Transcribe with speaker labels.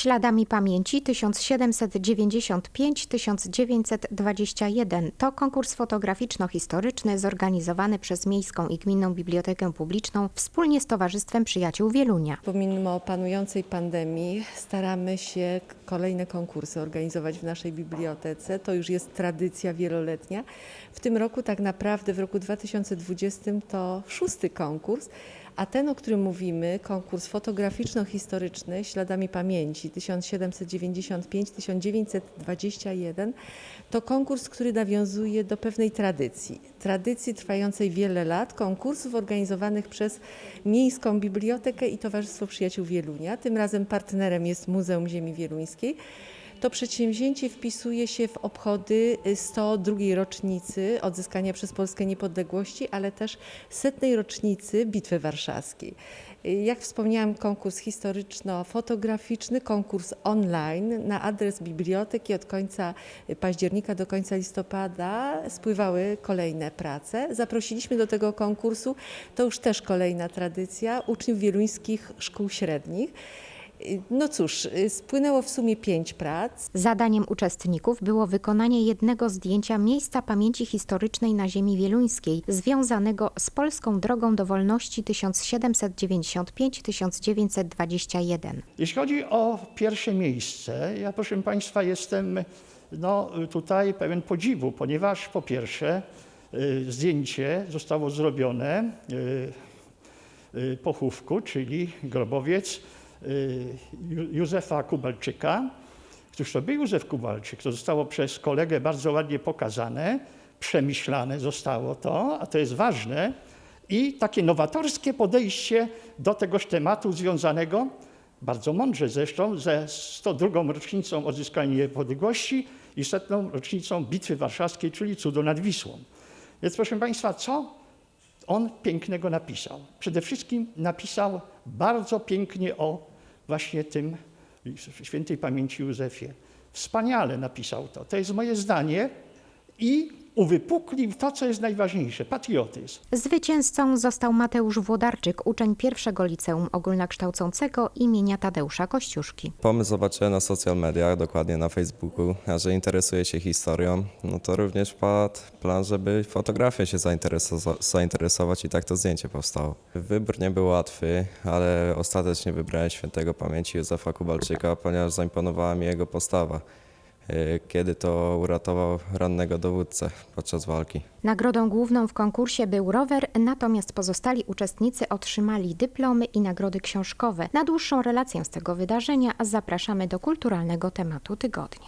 Speaker 1: Śladami pamięci 1795-1921 to konkurs fotograficzno-historyczny zorganizowany przez Miejską i Gminną Bibliotekę Publiczną wspólnie z Towarzystwem Przyjaciół Wielunia.
Speaker 2: Pomimo panującej pandemii staramy się kolejne konkursy organizować w naszej bibliotece. To już jest tradycja wieloletnia. W tym roku tak naprawdę w roku 2020 to szósty konkurs, a ten, o którym mówimy, konkurs fotograficzno-historyczny Śladami Pamięci 1795-1921, to konkurs, który nawiązuje do pewnej tradycji. Tradycji trwającej wiele lat, konkursów organizowanych przez Miejską Bibliotekę i Towarzystwo Przyjaciół Wielunia. Tym razem partnerem jest Muzeum Ziemi Wieluńskiej. To przedsięwzięcie wpisuje się w obchody 102 rocznicy odzyskania przez Polskę niepodległości, ale też setnej rocznicy Bitwy Warszawskiej. Jak wspomniałam, konkurs historyczno-fotograficzny, konkurs online na adres biblioteki od końca października do końca listopada spływały kolejne prace. Zaprosiliśmy do tego konkursu, to już też kolejna tradycja, uczniów wieluńskich szkół średnich. No cóż, spłynęło w sumie pięć prac.
Speaker 1: Zadaniem uczestników było wykonanie jednego zdjęcia miejsca pamięci historycznej na ziemi wieluńskiej, związanego z polską drogą do wolności 1795-1921.
Speaker 3: Jeśli chodzi o pierwsze miejsce, ja proszę Państwa jestem no, tutaj pełen podziwu, ponieważ po pierwsze zdjęcie zostało zrobione y, y, pochówku, czyli grobowiec y, Józefa Kubalczyka. Któż to był Józef Kubalczyk? To zostało przez kolegę bardzo ładnie pokazane, przemyślane zostało to, a to jest ważne. I takie nowatorskie podejście do tegoż tematu związanego, bardzo mądrze zresztą, ze 102. rocznicą odzyskania niepodległości i setną rocznicą Bitwy Warszawskiej, czyli cudu nad Wisłą. Więc proszę Państwa, co on pięknego napisał? Przede wszystkim napisał bardzo pięknie o właśnie tym świętej pamięci Józefie. Wspaniale napisał to. To jest moje zdanie i uwypuklił to, co jest najważniejsze, patriotyzm.
Speaker 1: Zwycięzcą został Mateusz Włodarczyk, uczeń pierwszego liceum ogólnokształcącego imienia Tadeusza Kościuszki.
Speaker 4: Pomysł zobaczyłem na social mediach, dokładnie na Facebooku, a że interesuję się historią, no to również padł plan, żeby fotografią się zaintereso- zainteresować i tak to zdjęcie powstało. Wybór nie był łatwy, ale ostatecznie wybrałem świętego pamięci Józefa Kubalczyka, ponieważ zaimponowała mi jego postawa, kiedy to uratował rannego dowódcę podczas walki.
Speaker 1: Nagrodą główną w konkursie był rower, natomiast pozostali uczestnicy otrzymali dyplomy i nagrody książkowe. Na dłuższą relację z tego wydarzenia zapraszamy do kulturalnego tematu tygodnia.